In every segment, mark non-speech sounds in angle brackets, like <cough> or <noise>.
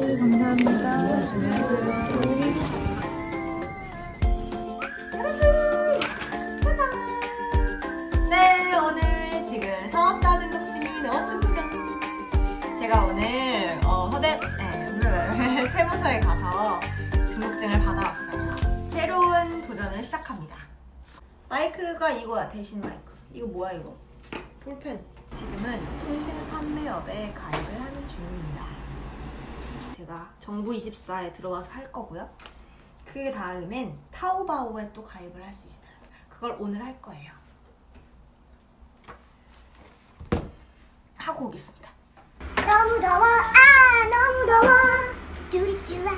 네, 감사합니다. 네, 제가 오늘 어, 허대 예, 세무서에 <laughs> 가서 등록증을 받아왔어요. 새로운 도전을 시작합니다. 마이크가 이거야 대신 마이크. 이거 뭐야 이거? 볼펜. 지금은 통신 판매업에 가입을 하는 중. 정부24에 들어가서 할 거고요. 그 다음엔 타오바오에 또 가입을 할 수 있어요. 그걸 오늘 할 거예요. 하고 오겠습니다. 너무 더워. 아 너무 더워. 둘이 좋아.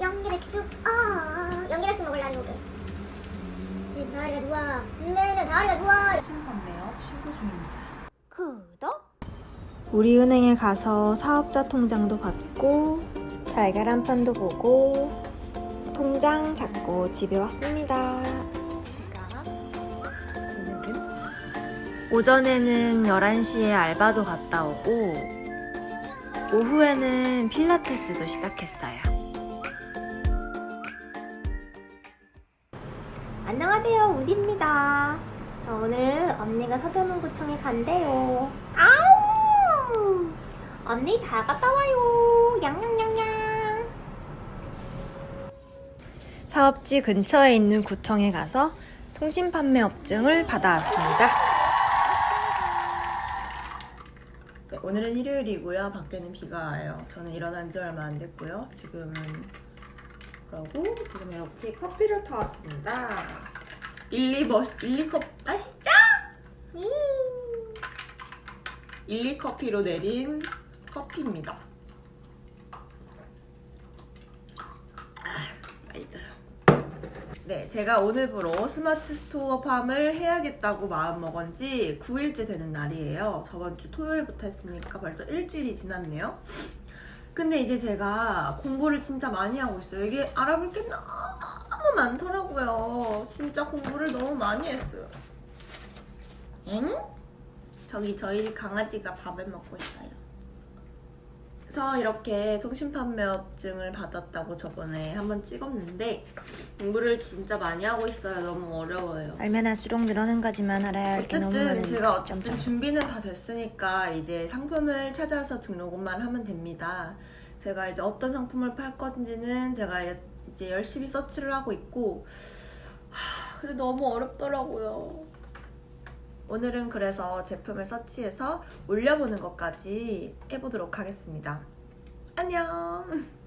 연기백숙. 어 연기백숙 먹을 날이 오게 내 다리가 좋아. 내내 다리가 좋아. 통신 판 매업 신고 중입니다. 구독. 우리 은행에 가서 사업자 통장도 받고 달걀 한 판도 보고 통장 잡고 집에 왔습니다. 오전에는 11시에 알바도 갔다 오고 오후에는 필라테스도 시작했어요. 안녕하세요 우디입니다. 저 오늘 언니가 서대문구청에 간대요. 아우! 언니 잘 갔다 와요. 양양양양 사업지 근처에 있는 구청에 가서 통신 판매 업증을 받아왔습니다. 네, 오늘은 일요일이고요. 밖에는 비가 와요. 저는 일어난 지 얼마 안 됐고요. 지금은 그러고 지금 이렇게 커피를 타왔습니다. 1, 2버 1, 2컵 맛있죠? 음. 1, 2커피로 내린 커피입니다. 아, 맛있어요. 네, 제가 오늘부로 스마트 스토어 팜을 해야겠다고 마음먹은 지 9일째 되는 날이에요. 저번 주 토요일부터 했으니까 벌써 일주일이 지났네요. 근데 이제 제가 공부를 진짜 많이 하고 있어요. 이게 알아볼 게 너무 많더라고요. 진짜 공부를 너무 많이 했어요. 엥? 저기 저희 강아지가 밥을 먹고 있어요. 그래서 이렇게 통신판매업증을 받았다고 저번에 한번 찍었는데 공부를 진짜 많이 하고 있어요. 너무 어려워요. 알면 할수록 늘어난 가지만 알아야 할 게 너무 어쨌든 많은 제가 어쨌든 준비는 다 됐으니까 이제 상품을 찾아서 등록만 하면 됩니다. 제가 이제 어떤 상품을 팔 건지는 제가 이제 열심히 서치를 하고 있고 하, 근데 너무 어렵더라고요. 오늘은 그래서 제품을 서치해서 올려보는 것까지 해보도록 하겠습니다. 안녕.